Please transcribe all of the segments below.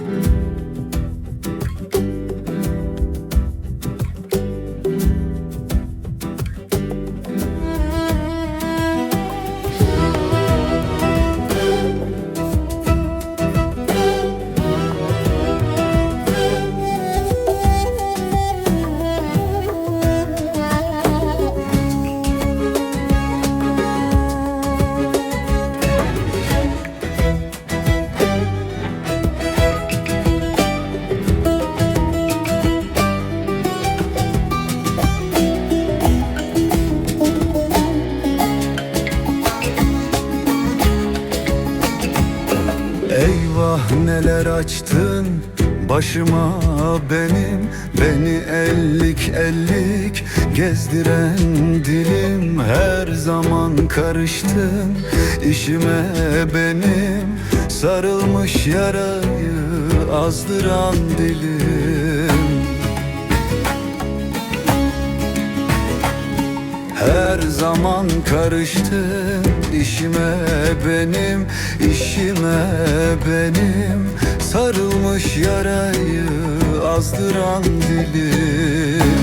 Bye. Eyvah neler açtın başıma benim? Beni ellik ellik gezdiren dilim. Her zaman karıştın işime benim. Sarılmış yarayı azdıran dilim. Her zaman karıştın işime benim işime benim. Sarılmış yarayı azdıran dilim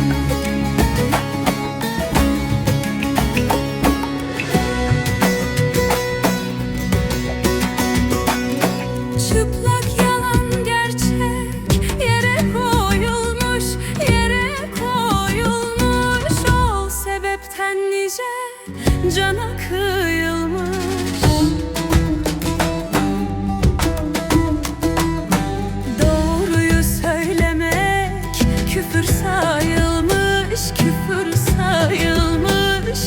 küfür sayılmış küfür sayılmış.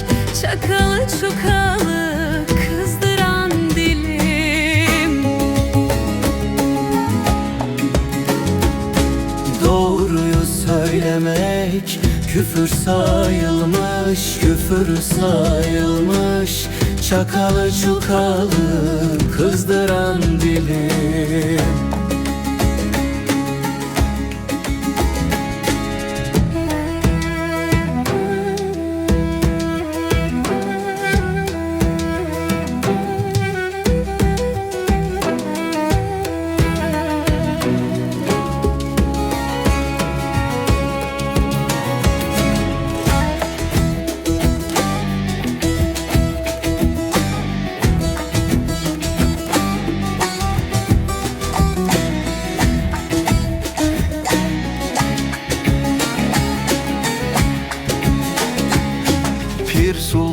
Çakalı çukalı kızdıran dilim. Doğruyu söylemek küfür sayılmış Küfür sayılmış. Çakalı çukalı kızdıran dilim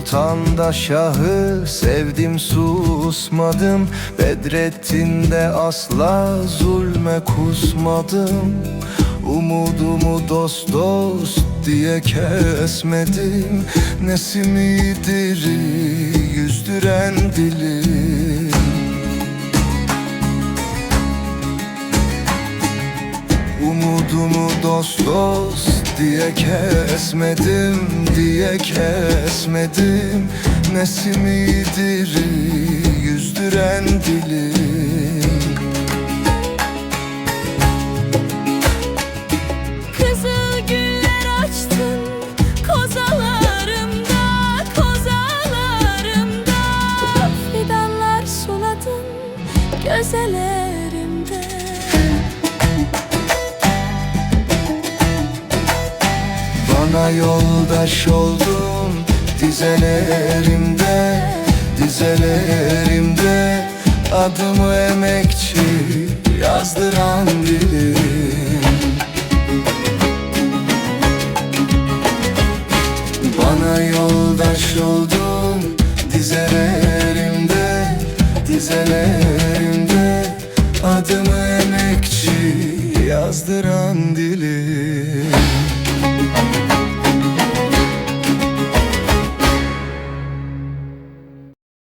Sultan da Şahı sevdim susmadım. Bedrettin'de asla zulme kusmadım. Umudumu dost dost diye kesmedim. Nesimidir yüzdüren dilim. Umudumu dost dost diye kesmedim diye kesmedim. Nesimidir yüzdüren dilim Bana yoldaş oldun dizelerimde Dizelerimde. Adımı emekçi yazdıran dilim Bana yoldaş oldun dizelerimde Dizelerimde. Adımı emekçi yazdıran dilim